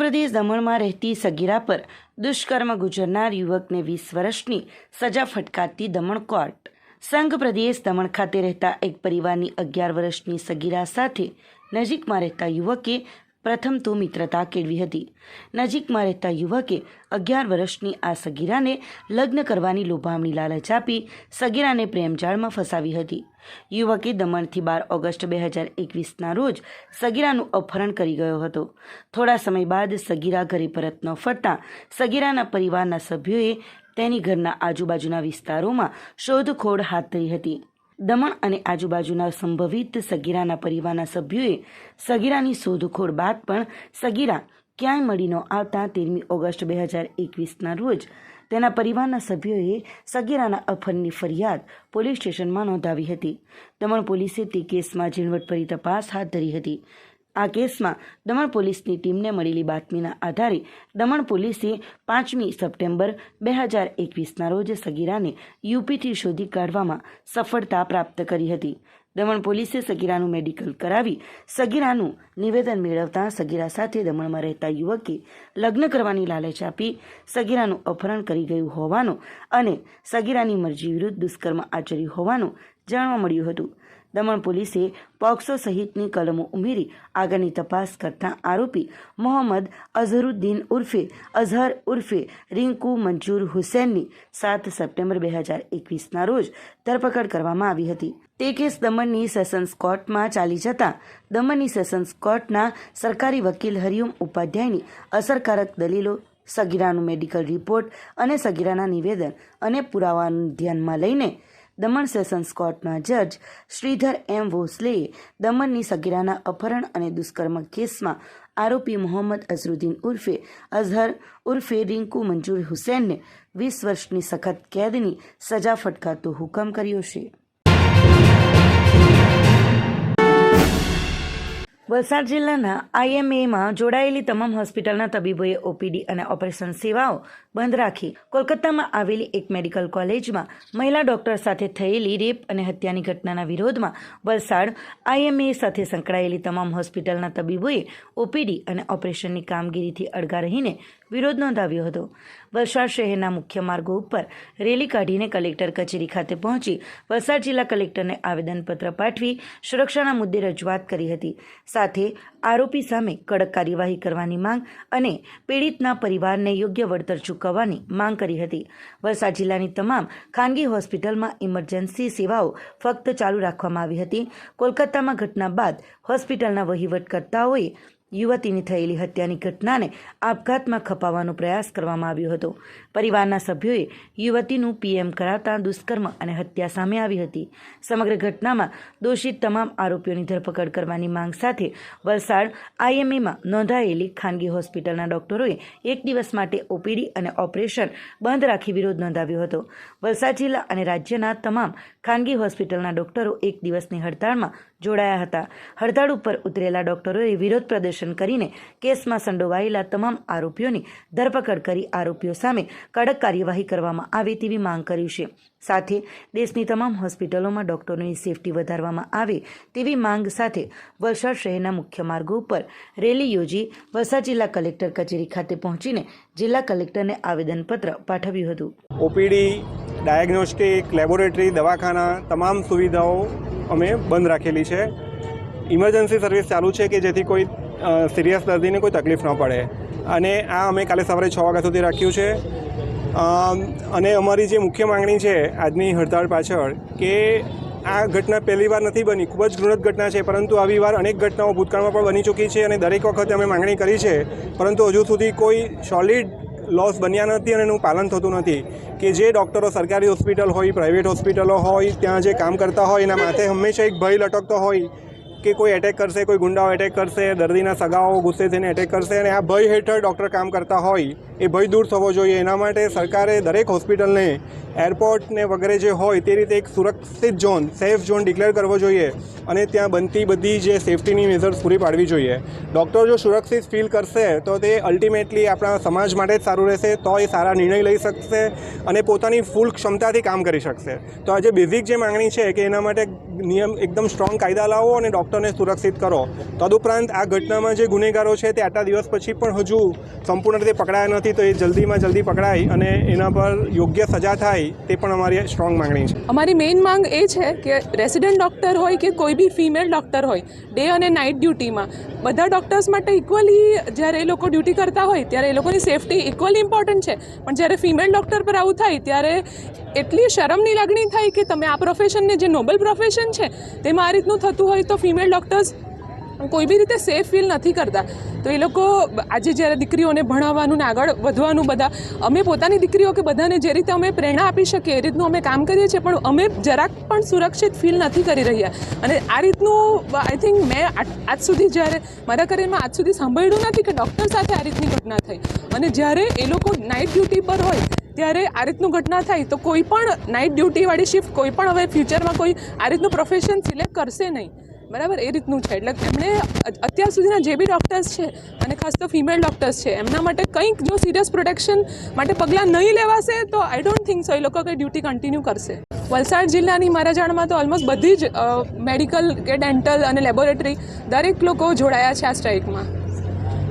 સંઘપ્રદેશ દમણમાં રહેતી સગીરા પર દુષ્કર્મ ગુજરનાર યુવકને વીસ વર્ષની સજા ફટકારતી દમણ કોર્ટ. સંઘ પ્રદેશ દમણ ખાતે રહેતા એક પરિવારની અગિયાર વર્ષની સગીરા સાથે નજીકમાં રહેતા યુવકે પ્રથમ તો મિત્રતા કેળવી હતી. નજીકમાં રહેતા યુવકે અગિયાર વર્ષની આ સગીરાને લગ્ન કરવાની લોભામણી લાલચ આપી સગીરાને પ્રેમજાળમાં ફસાવી હતી. યુવકે દમણથી બાર ઓગસ્ટ બે હજાર એકવીસના રોજ સગીરાનું અપહરણ કરી ગયો હતો. થોડા સમય બાદ સગીરા ઘરે પરત ન ફરતા સગીરાના પરિવારના સભ્યોએ તેની ઘરના આજુબાજુના વિસ્તારોમાં શોધખોળ હાથ ધરી હતી. દમણ અને આજુબાજુના સંભવિત સગીરાના પરિવારના સભ્યોએ સગીરાની શોધખોળ બાદ પણ સગીરા ક્યાંય મળી ન આવતા તેરમી ઓગસ્ટ બે હજાર એકવીસના રોજ તેના પરિવારના સભ્યોએ સગીરાના અફરની ફરિયાદ પોલીસ સ્ટેશનમાં નોંધાવી હતી. દમણ પોલીસે તે કેસમાં ઝીણવટભરી તપાસ હાથ ધરી હતી. આ કેસમાં દમણ પોલીસની ટીમને મળેલી બાતમીના આધારે દમણ પોલીસે પાંચમી સપ્ટેમ્બર બે હજાર એકવીસના રોજ સગીરાને યુપીથી શોધી કાઢવામાં સફળતા પ્રાપ્ત કરી હતી. દમણ પોલીસે સગીરાનું મેડિકલ કરાવી સગીરાનું નિવેદન મેળવતા સગીરા સાથે દમણમાં રહેતા યુવકે લગ્ન કરવાની લાલચ આપી સગીરાનું અપહરણ કરી ગયું હોવાનું અને સગીરાની મરજી વિરુદ્ધ દુષ્કર્મ આચર્યું હોવાનું જાણવા મળ્યું હતું. દમણ પોલીસે પોક્સો સહિતની કલમો ઉમેરી આગળની તપાસ કરતા આરોપી મોહમ્મદ અઝહરુદ્દીન ઉર્ફે અઝહર ઉર્ફે રિંકુ મંજૂર હુસેનની સાત સપ્ટેમ્બર બે હજાર એકવીસના રોજ ધરપકડ કરવામાં આવી હતી. તે કેસ દમણની સેશન્સ કોર્ટમાં ચાલી જતા દમણની સેશન્સ કોર્ટના સરકારી વકીલ હરિઓમ ઉપાધ્યાયની અસરકારક દલીલો, સગીરાનું મેડિકલ રિપોર્ટ અને સગીરાના નિવેદન અને પુરાવાનું ધ્યાનમાં લઈને દમણ સેશન્સ કોર્ટના જજ શ્રીધર એમ ભોસલેએ દમણની સગીરાના અપહરણ અને દુષ્કર્મ કેસમાં આરોપી મોહમ્મદ અઝરુદ્દીન ઉર્ફે અઝહર ઉર્ફે રિંકુ મંજૂર હુસેનને વીસ વર્ષની સખત કેદની સજા ફટકારતો હુકમ કર્યો છે. વલસાડ જિલ્લાના આઈએમએમાં જોડાયેલી તમામ હોસ્પિટલના તબીબોએ ઓપીડી અને ઓપરેશન સેવાઓ બંધ રાખી કોલકાતામાં આવેલી એક મેડિકલ કોલેજમાં મહિલા ડોક્ટર સાથે થયેલી રેપ અને હત્યાની ઘટનાના વિરોધમાં વલસાડ આઈએમએ સાથે સંકળાયેલી તમામ હોસ્પિટલના તબીબોએ ઓપીડી અને ઓપરેશનની કામગીરીથી અળગા રહીને વિરોધ નોંધાવ્યો હતો. વલસાડ શહેરના મુખ્ય માર્ગો ઉપર રેલી કાઢીને કલેક્ટર કચેરી ખાતે પહોંચી વલસાડ જિલ્લા કલેક્ટરને આવેદનપત્ર પાઠવી સુરક્ષાના મુદ્દે રજૂઆત કરી હતી. સાથે આરોપી સામે કડક કાર્યવાહી કરવાની માંગ અને પીડિતના પરિવારને યોગ્ય વળતર ચૂકવવાની માંગ કરી હતી. વલસાડ જિલ્લાની તમામ ખાનગી હોસ્પિટલમાં ઇમરજન્સી સેવાઓ ફક્ત ચાલુ રાખવામાં આવી હતી. કોલકાતામાં ઘટના બાદ હોસ્પિટલના વહીવટકર્તાઓએ યુવતીની થયેલી હત્યાની ઘટનાને આપઘાતમાં ખપાવવાનો પ્રયાસ કરવામાં આવ્યો હતો. પરિવારના સભ્યોએ યુવતીનું પીએમ કરાવતા દુષ્કર્મ અને હત્યા સામે આવી હતી. સમગ્ર ઘટનામાં દોષિત તમામ આરોપીઓની ધરપકડ કરવાની માંગ સાથે વલસાડ આઈએમએમાં નોંધાયેલી ખાનગી હોસ્પિટલના ડોક્ટરોએ એક દિવસ માટે ઓપીડી અને ઓપરેશન બંધ રાખી વિરોધ નોંધાવ્યો હતો. વલસાડ જિલ્લા અને રાજ્યના તમામ ખાનગી હોસ્પિટલના ડોક્ટરો એક દિવસની હડતાળમાં જોડાયા હતા. હડતાળ ઉપર ઉતરેલા ડોક્ટરોએ વિરોધ પ્રદર્શન કરીને કેસમાં સંડોવાયેલા તમામ આરોપીઓની ધરપકડ કરી આરોપીઓ સામે કડક કાર્યવાહી કરવામાં આવે તેવી માંગ કરી છે. સાથે દેશની તમામ હોસ્પિટલોમાં ડોક્ટરોની સેફટી વધારવામાં આવે તેવી માંગ સાથે વલસાડ શહેરના મુખ્ય માર્ગો ઉપર રેલી યોજી વલસાડ જિલ્લા કલેક્ટર કચેરી ખાતે પહોંચીને જિલ્લા કલેક્ટરને આવેદનપત્ર પાઠવ્યું હતું. ઓપીડી, ડાયગ્નોસ્ટિક, લેબોરેટરી, દવાખાના, તમામ સુવિધાઓ અમે બંધ રાખેલી છે. ઇમરજન્સી સર્વિસ ચાલુ છે કે જેથી કોઈ સિરિયસ દર્દીને કોઈ તકલીફ ન પડે. અને આ અમે કાલે સવારે છ વાગ્યા સુધી રાખ્યું છે. અને અમારી જે મુખ્ય માંગણી છે આજની હડતાળ પાછળ કે આ ઘટના પહેલી વાર નથી બની, ખૂબ જ ઘૃણત ઘટના છે, પરંતુ આવી વાર અનેક ઘટનાઓ ભૂતકાળમાં પણ બની ચૂકી છે અને દરેક વખતે અમે માંગણી કરી છે. પરંતુ હજુ સુધી કોઈ સોલિડ લોસ બન્યા નથી અને એનું પાલન થતું નથી કે જે ડૉક્ટરો સરકારી હોસ્પિટલ હોય પ્રાઇવેટ હોસ્પિટલો હોય, ત્યાં જે કામ કરતા હોય, એના માથે હંમેશા એક ભય લટકતો હોય કે કોઈ એટેક કરશે, કોઈ ગુંડાઓ એટેક કરશે, દર્દીના સગાઓ ગુસ્સે થઈને એટેક કરશે અને આ ભય હેઠળ ડૉક્ટર કામ કરતા હોય એ ભય દૂર થવો જોઈએ. એના માટે સરકારે દરેક હોસ્પિટલને એરપોર્ટને વગેરે જે હોય તે રીતે એક સુરક્ષિત ઝોન સેફ ઝોન ડિક્લેર કરવો જોઈએ અને ત્યાં બનતી બધી જે સેફટીની મેઝર્સ પૂરી પાડવી જોઈએ. ડૉક્ટર જો સુરક્ષિત ફીલ કરશે તો તે અલ્ટિમેટલી આપણા સમાજ માટે જ સારું રહેશે, તો એ સારા નિર્ણય લઈ શકશે અને પોતાની ફૂલ ક્ષમતાથી કામ કરી શકશે. તો આજે બેઝિક જે માંગણી છે કે એના માટે નિયમ એકદમ સ્ટ્રોંગ કાયદા લાવો અને ડૉક્ટરને સુરક્ષિત કરો. તદુપરાંત આ ઘટનામાં જે ગુનેગારો છે તે આટલા દિવસ પછી પણ હજુ સંપૂર્ણ રીતે પકડાયા નથી, તો એ જલ્દીમાં જલ્દી પકડાય અને એના પર યોગ્ય સજા થાય તે પણ અમારી સ્ટ્રોંગ માંગણી છે. અમારી મેઇન માંગ એ છે કે રેસિડેન્ટ ડૉક્ટર હોય કે કોઈ બી ફિમેલ ડૉક્ટર હોય ડે અને નાઇટ ડ્યુટીમાં બધા ડૉક્ટર્સ માટે ઇક્વલી જ્યારે એ લોકો ડ્યુટી કરતા હોય, ત્યારે એ લોકોની સેફટી ઇક્વલી ઇમ્પોર્ટન્ટ છે. પણ જ્યારે ફિમેલ ડૉક્ટર પર આવું થાય, ત્યારે એટલી શરમની લાગણી થાય કે તમે આ પ્રોફેશનને જે નોબલ પ્રોફેશન છે. તેમાં આ રીતનું થતું હોય તો ફિમેલ ડૉક્ટર્સ કોઈ બી રીતે સેફ ફીલ નથી કરતા. તો એ લોકો આજે જ્યારે દીકરીઓને ભણાવવાનું ને આગળ વધવાનું બધા, અમે પોતાની દીકરીઓ કે બધાને જે રીતે અમે પ્રેરણા આપી શકીએ, એ રીતનું અમે કામ કરીએ છીએ, પણ અમે જરાક પણ સુરક્ષિત ફીલ નથી કરી રહ્યા. અને આ રીતનું આઈ થિંક મેં આજ સુધી જ્યારે, મારા કરિયરમાં આજ સુધી સાંભળ્યું નથી કે ડૉક્ટર સાથે આ રીતની ઘટના થઈ. અને જ્યારે એ લોકો નાઇટ ડ્યુટી પર હોય ત્યારે આ રીતનું ઘટના થાય તો કોઈ પણ નાઇટ ડ્યુટીવાળી શિફ્ટ કોઈ પણ હવે ફ્યુચરમાં કોઈ આ રીતનું પ્રોફેશન સિલેક્ટ કરશે નહીં. બરાબર? એ રીતનું છે. એટલે એમણે અત્યાર સુધીના જે બી ડૉક્ટર્સ છે અને ખાસ તો ફિમેલ ડૉક્ટર્સ છે, એમના માટે કંઈક જો સિરિયસ પ્રોટેક્શન માટે પગલાં નહીં લેવાશે તો આઈ ડોન્ટ થિંક સો એ લોકો કંઈ ડ્યુટી કન્ટિન્યુ કરશે. વલસાડ જિલ્લાની મારા જાણમાં તો ઓલમોસ્ટ બધી જ મેડિકલ કે ડેન્ટલ અને લેબોરેટરી દરેક લોકો જોડાયા છે આ સ્ટ્રાઇકમાં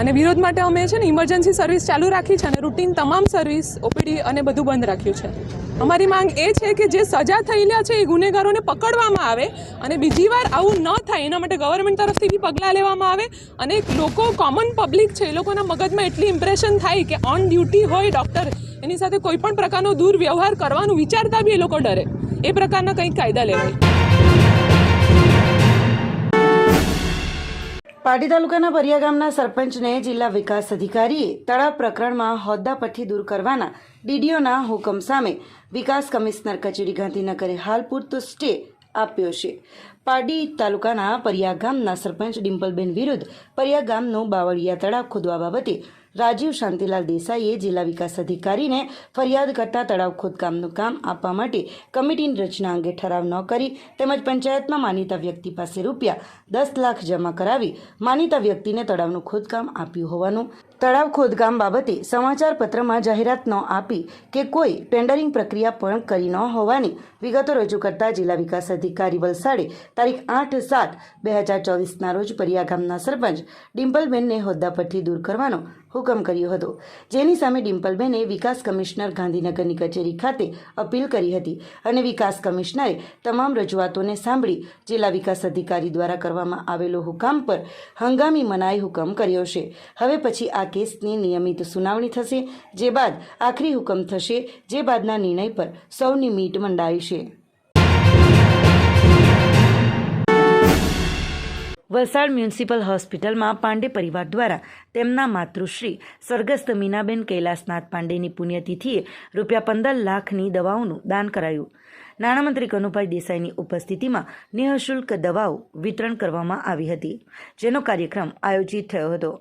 અને વિરોધ માટે અમે છે ને ઇમરજન્સી સર્વિસ ચાલુ રાખી છે અને રૂટીન તમામ સર્વિસ ઓપીડી અને બધું બંધ રાખ્યું છે. અમારી માંગ એ છે કે જે સજા થયેલા છે એ ગુનેગારોને પકડવામાં આવે અને બીજી વાર આવું ન થાય, એના માટે ગવર્મેન્ટ તરફથી બી પગલાં લેવામાં આવે અને લોકો કોમન પબ્લિક છે, એ લોકોના મગજમાં એટલી ઇમ્પ્રેશન થાય કે ઓન ડ્યુટી હોય ડૉક્ટર એની સાથે કોઈ પણ પ્રકારનો દુર્વ્યવહાર કરવાનું વિચારતા બી એ લોકો ડરે. એ પ્રકારના કંઈક કાયદા લેવાય. પાટી તાલુકાના પરિયા ગામના સરપંચને જિલ્લા વિકાસ અધિકારીએ તળાવ પ્રકરણમાં હોદ્દા પરથી દૂર કરવાના ડીડીઓના હુકમ સામે વિકાસ કમિશનર કચેરી ગાંધીનગરે હાલ પૂરતો સ્ટે આપ્યો છે. પાડી તાલુકાના પરિયા ગામના સરપંચ ડિમ્પલબેન વિરુદ્ધ પરિયા ગામનું બાવળિયા તળાવ ખોદવા બાબતે રાજીવ શાંતિલાલ દેસાઈએ જિલ્લા વિકાસ અધિકારીને ફરિયાદ કરતા તળાવ ખોદકામનું કામ આપવા માટે કમિટીની રચના અંગે ઠરાવ ન કરી તેમજ પંચાયતમાં માનીતા વ્યક્તિ પાસે રૂપિયા દસ લાખ જમા કરાવી માનીતા વ્યક્તિને તળાવનું ખોદકામ આપ્યું હોવાનું તળાવ ખોદકામ બાબતે સમાચાર પત્રમાં જાહેરાત ન આપી કે કોઈ ટેન્ડરિંગ પ્રક્રિયા પણ કરી ન હોવાની વિગતો રજૂ કરતા જિલ્લા વિકાસ અધિકારી વલસાડે તારીખ આઠ સાત બે હજાર ચોવીસના રોજ પરિયા ગામના સરપંચ ડિમ્પલબેનને હોદ્દા પરથી દૂર કરવાનો હુકમ કર્યો હતો. જેની સામે ડિમ્પલબેને વિકાસ કમિશનર ગાંધીનગરની કચેરી ખાતે અપીલ કરી હતી અને વિકાસ કમિશનરે તમામ રજૂઆતોને સાંભળી જિલ્લા વિકાસ અધિકારી દ્વારા કરવામાં આવેલો હુકામ પર હંગામી મનાઈ હુકમ કર્યો છે. હવે પછી આ કેસની નિયમિત સુનાવણી થશે, જે બાદ આખરી હુકમ થશે, જે બાદના નિર્ણય પર સૌની મીટ મંડાઈ છે. વલસાડ મ્યુનિસિપલ હોસ્પિટલમાં પાંડે પરિવાર દ્વારા તેમના માતૃશ્રી સ્વર્ગસ્થ મીનાબેન કૈલાસનાથ પાંડેની પુણ્યતિથિએ રૂપિયા પંદર લાખની દવાઓનું દાન કરાયું. નાણામંત્રી કનુભાઈ દેસાઈની ઉપસ્થિતિમાં નિઃશુલ્ક દવાઓ વિતરણ કરવામાં આવી હતી, જેનો કાર્યક્રમ આયોજિત થયો હતો.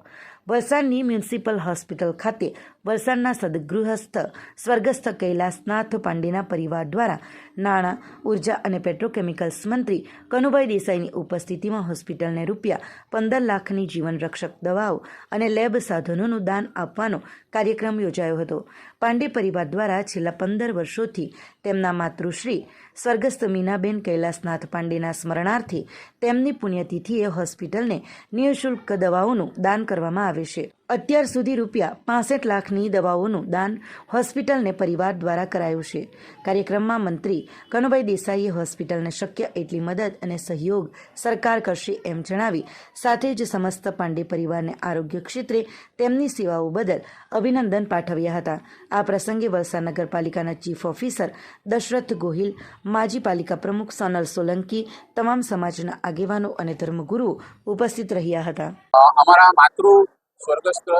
વલસાડની મ્યુનિસિપલ હોસ્પિટલ ખાતે વલસાડના સદગૃહસ્થ, સ્વર્ગસ્થ કૈલાસનાથ પાંડેના પરિવાર દ્વારા નાણાં, ઊર્જા અને પેટ્રોકેમિકલ્સ મંત્રી કનુભાઈ દેસાઈની ઉપસ્થિતિમાં હોસ્પિટલને રૂપિયા પંદર લાખની જીવનરક્ષક દવાઓ અને લેબ સાધનોનું દાન આપવાનો કાર્યક્રમ યોજાયો હતો. પાંડે પરિવાર દ્વારા છેલ્લા પંદર વર્ષોથી તેમના માતૃશ્રી, સ્વર્ગસ્થ મીનાબેન કૈલાસનાથ પાંડેના સ્મરણાર્થે તેમની પુણ્યતિથિએ હોસ્પિટલને નિઃશુલ્ક દવાઓનું દાન કરવામાં આવે છે. અત્યાર સુધી રૂપિયા પાસઠ લાખની દવાઓનું દાન હોસ્પિટલને પરિવાર દ્વારા કરાયું છે. કાર્યક્રમમાં મંત્રી કનુભાઈ દેસાઈએ હોસ્પિટલને શક્ય એટલી મદદ અને સહયોગ સરકાર કરશે એમ જણાવી, સાથે જ સમસ્ત પાંડે પરિવારને આરોગ્ય ક્ષેત્રે તેમની સેવાઓ બદલ અભિનંદન પાઠવ્યા હતા. આ પ્રસંગે વલસાડ નગરપાલિકાના ચીફ ઓફિસર દશરથ ગોહિલ, માજી પાલિકા પ્રમુખ સોનલ સોલંકી, તમામ સમાજના આગેવાનો અને ધર્મગુરુઓ ઉપસ્થિત રહ્યા હતા. અમારા માતૃ સ્વર્ગસ્થ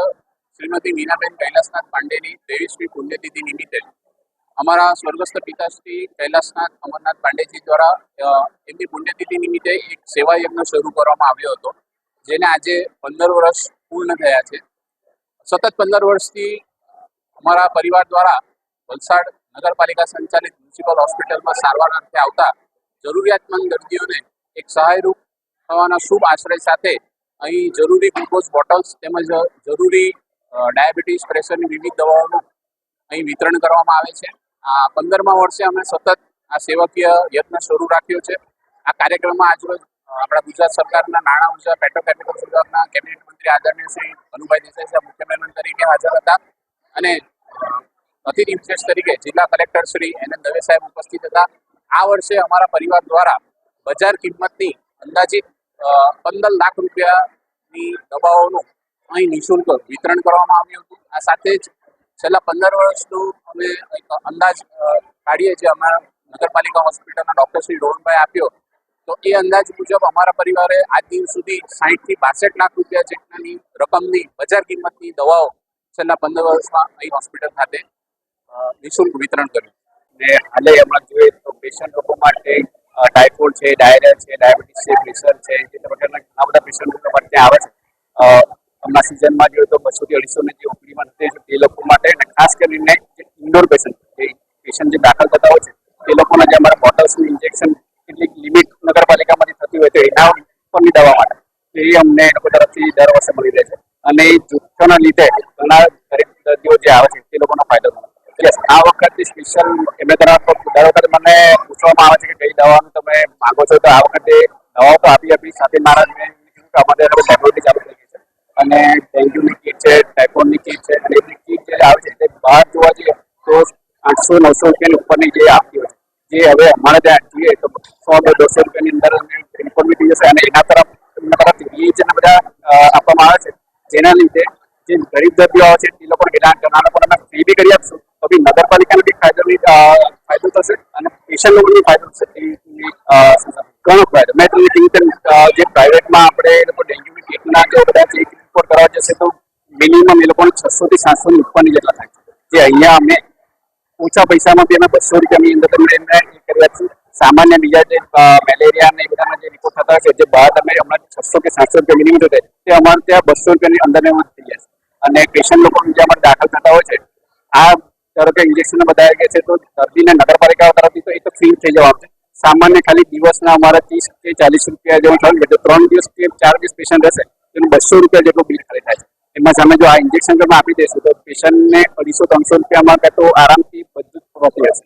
શ્રીમતી મીનાબેન કૈલાસનાથ પાંડેની ત્રેવીસમી પુણ્યતિથિ નિમિત્તે અમારા સ્વર્ગસ્થ પિતાશ્રી કૈલાસનાથ અમરનાથ પાંડેજી દ્વારા એમની પુણ્યતિથિ નિમિત્તે એક સેવા યજ્ઞ શરૂ કરવામાં આવ્યો હતો, જેને આજે પંદર વર્ષ પૂર્ણ થયા છે. સતત પંદર વર્ષથી અમારા પરિવાર દ્વારા વલસાડ નગરપાલિકા સંચાલિત મ્યુનિસિપલ હોસ્પિટલમાં સારવાર અર્થે આવતા જરૂરિયાતમંદ દર્દીઓને એક સહાયરૂપ થવાના શુભ આશ્રય સાથે અહીં જરૂરી ગ્લુકોઝ બોટલ્સ તેમજ જરૂરી ડાયાબિટીસ, પ્રેશરની વિવિધ દવાઓનું અહીં વિતરણ કરવામાં આવે છે. આ પંદરમા વર્ષે અમે સતત આ સેવકીય યત્ન શરૂ રાખ્યો છે. આ કાર્યક્રમમાં આજરોજ આપણા ગુજરાત સરકારના નાણાં ઊર્જા, પેટ્રોકેમિકલ વિભાગના કેબિનેટ મંત્રી આદરણીય શ્રી અનુભાઈ દેસાઈ સાહેબ મુખ્ય મહેમાન તરીકે હાજર હતા. અને અતિથિ વિશેષ તરીકે જિલ્લા કલેક્ટર શ્રી એન દવે સાહેબ ઉપસ્થિત હતા. આ વર્ષે અમારા પરિવાર દ્વારા બજાર કિંમતની અંદાજિત પંદર લાખ રૂપિયાની દવાઓનું અહીં નિઃશુલ્ક વિતરણ કરવામાં આવ્યું હતું. આ સાથે જ છેલ્લા પંદર વર્ષનું અમે એક અંદાજ કાઢીએ છીએ. અમારા નગરપાલિકા હોસ્પિટલના ડૉક્ટર શ્રી રોહનભાઈ આપ્યો. તો એ અંદાજ મુજબ અમારા પરિવારે આજ દિન સુધી સાહીઠથી બાસઠ લાખ રૂપિયા જેટલાની રકમની બજાર કિંમતની દવાઓ છેલ્લા પંદર વર્ષમાં અહીં હોસ્પિટલ ખાતે નિઃશુલ્ક વિતરણ કર્યું. ને હાલે હમણાં જોઈએ તો પેશન્ટ લોકો માટે ટાઇફોઇડ છે ડાયરિયા છે ડાયાબિટીસ છે પ્રેશર છે જે પ્રકારના ઘણા બધા પેશન્ટ લોકો માટે આવે છે. હમણાં સિઝનમાં જોઈએ તો બસો થી અઢીસો ને જે ઓપીડીમાં છે તે લોકો માટે અને ખાસ કરીને જે ઇન્ડોર પેશન્ટ જે પેશન્ટ જે દાખલ થતા હોય છે, તે લોકોના જે અમારા બોટલ્સનું ઇન્જેક્શન કેટલીક લિમિટ નગરપાલિકામાંથી થતી હોય તો એના ઉપરની દવા માટે. એ અમને એ લોકો તરફથી દર વર્ષે મળી રહે છે. અને એ જૂથોના લીધે ઘણા દરેક દર્દીઓ જે આવે છે તે લોકોનો ફાયદો થાય આ વખતે સ્પેશિયલ એમએ તરફ દર વખતે મને પૂછવામાં આવે છે કે કઈ દવાનું તમે માંગો છો તો આ વખતે દવાઓ તો આપી આપી સાથે મારા મેં કીધું કે અમારે લેબોરેટરી ચાલુ થઈ છે. અને ડેન્ગ્યુની કીટ છે ટાઇફોઇડની કીટ છે, અને એની કીટ જે આવે છે તે બહાર જોવા જઈએ તો આઠસો, નવસો રૂપિયાની ઉપરની જે આપતી હોય જે હવે અમારે ત્યાં જોઈએ તો સો બે, દોઢસો રૂપિયાની અંદર રિપોર્ટ થઈ જશે અને એના તરફ, એમના તરફ બીજ બધા આપવામાં આવે છે, જેના લીધે જે ગરીબ દર્દીઓ આવે છે એ લોકોને કેટલા ઘણા લોકોને અમે ફ્રી બી કરી આપશું. બી નગરપાલિકાને બી ફાયદો ફાયદો થશે અને પેશન્ટ લોકોને ફાયદો થશે. ઘણો ફાયદો. મેં તમને કીધું જે પ્રાઇવેટમાં આપણે એ લોકો ડેન્ગ્યુની કીટના જે બધા રિપોર્ટ કરવા જશે તો મિનિમમ એ લોકોને છસો થી સાતસો ની ઉપરની જેટલા થાય છે. જે અહીંયા અમે ઓછા પૈસામાં બી અમે બસો રૂપિયાની અંદર તમને એમને કર્યા છે. સામાન્ય બીજા જે મેલેરિયા ને બધાના જે રિપોર્ટ થતા હોય છે, જે બહાર તમે હમણાં છસો કે સાતસો રૂપિયા મિનિમમ થાય તે અમારે ત્યાં બસો રૂપિયાની અંદર થઈ જશે અને પેશન્ટ લોકો જે અમારે દાખલ થતા હોય છે. આ ધારો કે ઇન્જેક્શન બતાવ્યા ગયા છે તો દર્દીને નગરપાલિકા તરફથી તો એ તો ફ્રી થઈ જવાનું છે. સામાન્ય ખાલી દિવસના અમારા ત્રીસ કે ચાલીસ રૂપિયા જેવું થયું એટલે ત્રણ દિવસ કે ચાર દિવસ પેશન્ટ રહેશે તેનું બસો રૂપિયા જેટલું બિલ ખાલી થાય છે. એમાં સામે જો આ ઇન્જેક્શન તમે આપી દઈશું તો પેશન્ટને અઢીસો, ત્રણસો રૂપિયામાં કાં તો આરામથી બધું જ પ્રોફિટ હશે